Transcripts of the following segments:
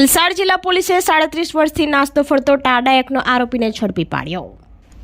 વલસાડ જિલ્લા પોલીસે સાડત્રીસ વર્ષથી નાસ્તો ફરતો ટાડા એકનો આરોપીને ઝડપી પાડ્યો.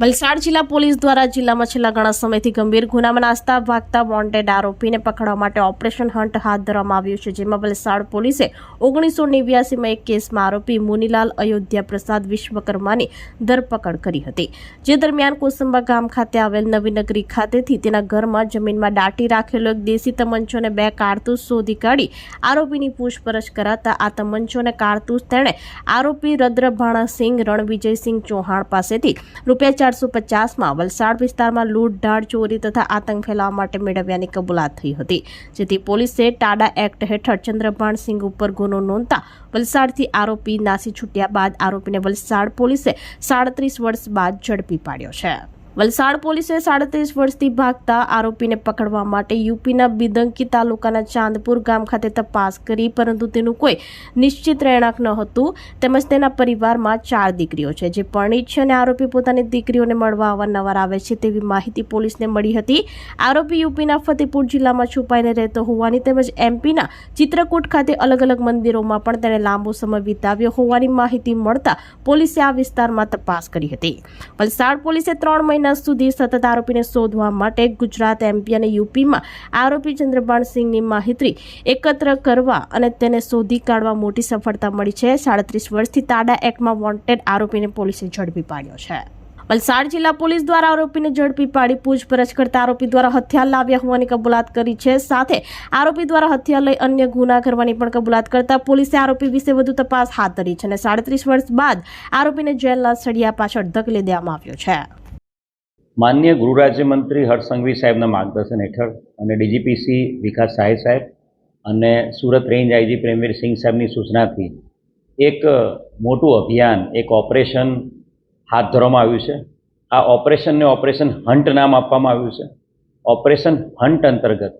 વલસાડ જિલ્લા પોલીસ દ્વારા જિલ્લામાં છેલ્લા ઘણા સમયથી ગંભીર ગુનામાં નાસ્તા ભાગતા વોન્ટેડ આરોપીને પકડવા માટે ઓપરેશન હન્ટ હાથ ધરવામાં આવ્યું છે, જેમાં વલસાડ પોલીસે ઓગણીસો નેવ્યાસીમાં એક કેસમાં આરોપી મુનીલાલ અયોધ્યા પ્રસાદ વિશ્વકર્માની ધરપકડ કરી હતી. જે દરમિયાન કોસંબા ગામ ખાતે આવેલ નવીનગરી ખાતેથી તેના ઘરમાં જમીનમાં દાટી રાખેલો એક દેશી તમંચો બે કારતૂસ શોધી કાઢી આરોપીની પૂછપરછ કરાતા આ તમંચો અને કારતૂસ તેણે આરોપી રદ્રભાણા સિંહ, રણવિજયસિંહ ચૌહાણ પાસેથી રૂપિયા ચારસો પચાસમાં વલસાડ વિસ્તારમાં લૂંટ ધાડ ચોરી તથા આતંક ફેલાવવા માટે મેળવ્યાની કબૂલાત થઈ હતી. જેથી પોલીસે ટાડા એક્ટ હેઠળ ચંદ્રભાણ સિંઘ ઉપર ગુનો નોંધતા વલસાડથી આરોપી નાસી છૂટ્યા બાદ આરોપીને વલસાડ પોલીસે સાડત્રીસ વર્ષ બાદ ઝડપી પાડ્યો છે. વલસાડ પોલીસે સાડત્રીસ વર્ષથી ભાગતા આરોપીને પકડવા માટે યુપીના બિદંકી તાલુકાના ચાંદપુર ગામ ખાતે તપાસ કરી, પરંતુ તેનું કોઈ નિશ્ચિત રહેણાંક ન હતું. તેમજ તેના પરિવારમાં ચાર દીકરીઓ છે, જે પરણિત છે અને આરોપી પોતાની દીકરીઓને મળવા અવારનવાર આવે છે તેવી માહિતી પોલીસને મળી હતી. આરોપી યુપીના ફતેપુર જિલ્લામાં છુપાઈને રહેતો હોવાની તેમજ એમપીના ચિત્રકૂટ ખાતે અલગ અલગ મંદિરોમાં પણ તેણે લાંબો સમય વિતાવ્યો હોવાની માહિતી મળતા પોલીસે આ વિસ્તારમાં તપાસ કરી હતી. વલસાડ પોલીસે ત્રણ મહિના સુધી સતત આરોપીને શોધવા માટે ગુજરાત એમપી અને યુપીમાં આરોપી ચંદ્રબાણ સિંહની માહિતી એકત્ર કરવા અને તેને શોધી કાઢવા મોટી સફળતા મળી છે. સાડત્રીસ વર્ષથી તાડા એક્ટમાં વોન્ટેડ આરોપીને પોલીસે ઝડપી પાડ્યો છે. વલસાડ જિલ્લા પોલીસ દ્વારા આરોપીને ઝડપી પાડી પૂછપરછ કરતા આરોપી દ્વારા હથિયાર લાવ્યા હોવાની કબૂલાત કરી છે. સાથે આરોપી દ્વારા હથિયાર લઈ અન્ય ગુના કરવાની પણ કબૂલાત કરતા પોલીસે આરોપી વિશે વધુ તપાસ હાથ ધરી છે અને સાડત્રીસ વર્ષ બાદ આરોપીને જેલના સળિયા પાછળ ધકેલી દેવામાં આવ્યો છે. માન્ય ગૃહ રાજ્યમંત્રી હર્ષ સંઘવી સાહેબના માર્ગદર્શન હેઠળ અને ડીજીપીસી વિકાસ સહાય સાહેબ અને સુરત રેન્જ આઈજી પ્રેમવીર સિંહ સાહેબની સૂચનાથી એક મોટું અભિયાન, એક ઓપરેશન હાથ ધરવામાં આવ્યું છે. આ ઓપરેશનને ઓપરેશન હન્ટ નામ આપવામાં આવ્યું છે. ઓપરેશન હન્ટ અંતર્ગત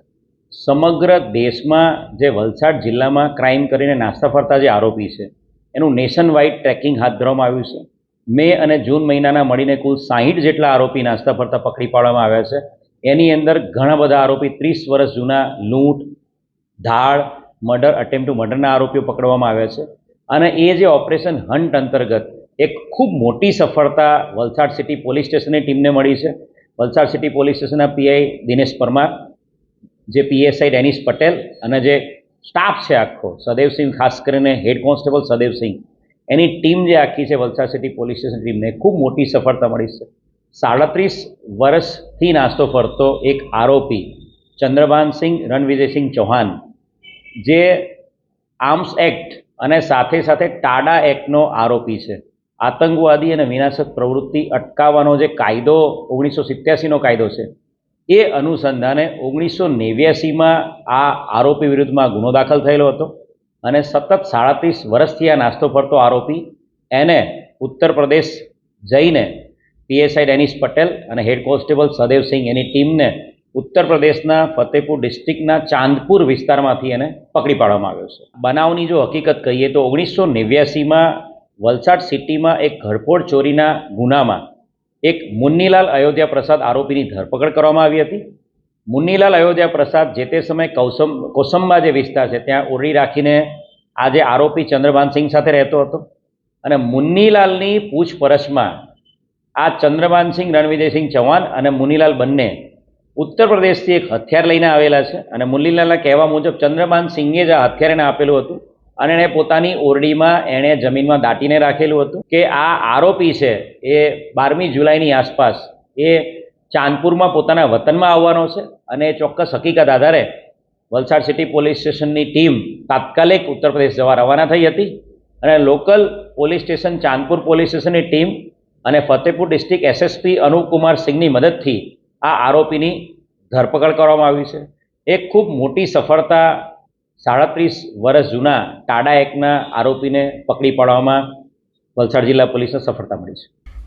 સમગ્ર દેશમાં જે વલસાડ જિલ્લામાં ક્રાઇમ કરીને નાસ્તા ફરતા જે આરોપી છે, એનું નેશન વાઇડ ટ્રેકિંગ હાથ ધરવામાં આવ્યું છે. મે અને જૂન મહિનાના મળીને કુલ સાહીઠ જેટલા આરોપી નાસ્તા ફરતા પકડી પાડવામાં આવ્યા છે. એની અંદર ઘણા બધા આરોપી ત્રીસ વર્ષ જૂના લૂંટ ધાડ મર્ડર અટેમ્પ ટુ મર્ડરના આરોપીઓ પકડવામાં આવ્યા છે. અને એ જે ઓપરેશન હન્ટ અંતર્ગત એક ખૂબ મોટી સફળતા વલસાડ સિટી પોલીસ સ્ટેશનની ટીમને મળી છે. વલસાડ સિટી પોલીસ સ્ટેશનના પીઆઈ દિનેશ પરમાર, જે પીએસઆઈ ડેનિશ પટેલ અને જે સ્ટાફ છે આખો, સદેવસિંહ ખાસ કરીને હેડ કોન્સ્ટેબલ સદેવસિંહ એની ટીમ જે આખી છે વલસાડ સિટી પોલીસ સ્ટેશન ટીમને ખૂબ મોટી સફળતા મળી છે. સાડત્રીસ વર્ષથી નાસ્તો ફરતો એક આરોપી ચંદ્રભાનસિંહ રણવિજયસિંહ ચૌહાણ, જે આર્મ્સ એક્ટ અને સાથે સાથે ટાડા એક્ટનો આરોપી છે. આતંકવાદી અને વિનાશક પ્રવૃત્તિ અટકાવવાનો જે કાયદો ઓગણીસો સિત્યાસીનો કાયદો છે, એ અનુસંધાને ઓગણીસો નેવ્યાસીમાં આ આરોપી વિરુદ્ધમાં ગુનો દાખલ થયેલો હતો. અને સતત સાડત્રીસ વર્ષથી આ નાસ્તો ફરતો આરોપી, એને ઉત્તર પ્રદેશ જઈને પીએસઆઈ ડેનિશ પટેલ અને હેડ કોન્સ્ટેબલ સદેવસિંહ એની ટીમને ઉત્તર પ્રદેશના ફતેપુર ડિસ્ટ્રિક્ટના ચાંદપુર વિસ્તારમાંથી એને પકડી પાડવામાં આવ્યો છે. બનાવની જો હકીકત કહીએ તો ઓગણીસો નેવ્યાસીમાં વલસાડ સિટીમાં એક ઘરફોડ ચોરીના ગુનામાં એક મુન્નીલાલ અયોધ્યા પ્રસાદ આરોપીની ધરપકડ કરવામાં આવી હતી. મુન્નીલાલ અયોધ્યા પ્રસાદ જે તે સમયે કૌસમ, કોસંબા જે વિસ્તાર છે, ત્યાં ઓરડી રાખીને આ જે આરોપી ચંદ્રભાન સિંહ સાથે રહેતો હતો. અને મુન્નીલાલની પૂછપરછમાં આ ચંદ્રભાનસિંહ રણવિજયસિંહ ચૌહાણ અને મુનિલાલ બંને ઉત્તર પ્રદેશથી એક હથિયાર લઈને આવેલા છે. અને મુનીલાલના કહેવા મુજબ ચંદ્રભાન સિંહે જ આ હથિયાર એને આપેલું હતું અને એણે પોતાની ઓરડીમાં એણે જમીનમાં દાટીને રાખેલું હતું કે આ આરોપી છે એ બારમી જુલાઈની આસપાસ એ ચાંદપુરમાં પોતાના વતનમાં આવવાનો છે અને ચોક્કસ હકીકત આધારે વલસાડ સિટી પોલીસ સ્ટેશનની ટીમ તાત્કાલિક ઉત્તર પ્રદેશ જવા રવાના થઈ હતી અને local police station Chandpur police સ્ટેશનની ટીમ અને ફતેપુર ડિસ્ટ્રિક્ટ એસએસપી અનુપકુમાર સિંહની મદદથી આ આરોપીની ધરપકડ કરવામાં આવી છે. એક ખૂબ મોટી સફળતા સાડત્રીસ વર્ષ જૂના ટાડા એક્ટના આરોપીને પકડી પાડવામાં વલસાડ જિલ્લા પોલીસને સફળતા મળી છે.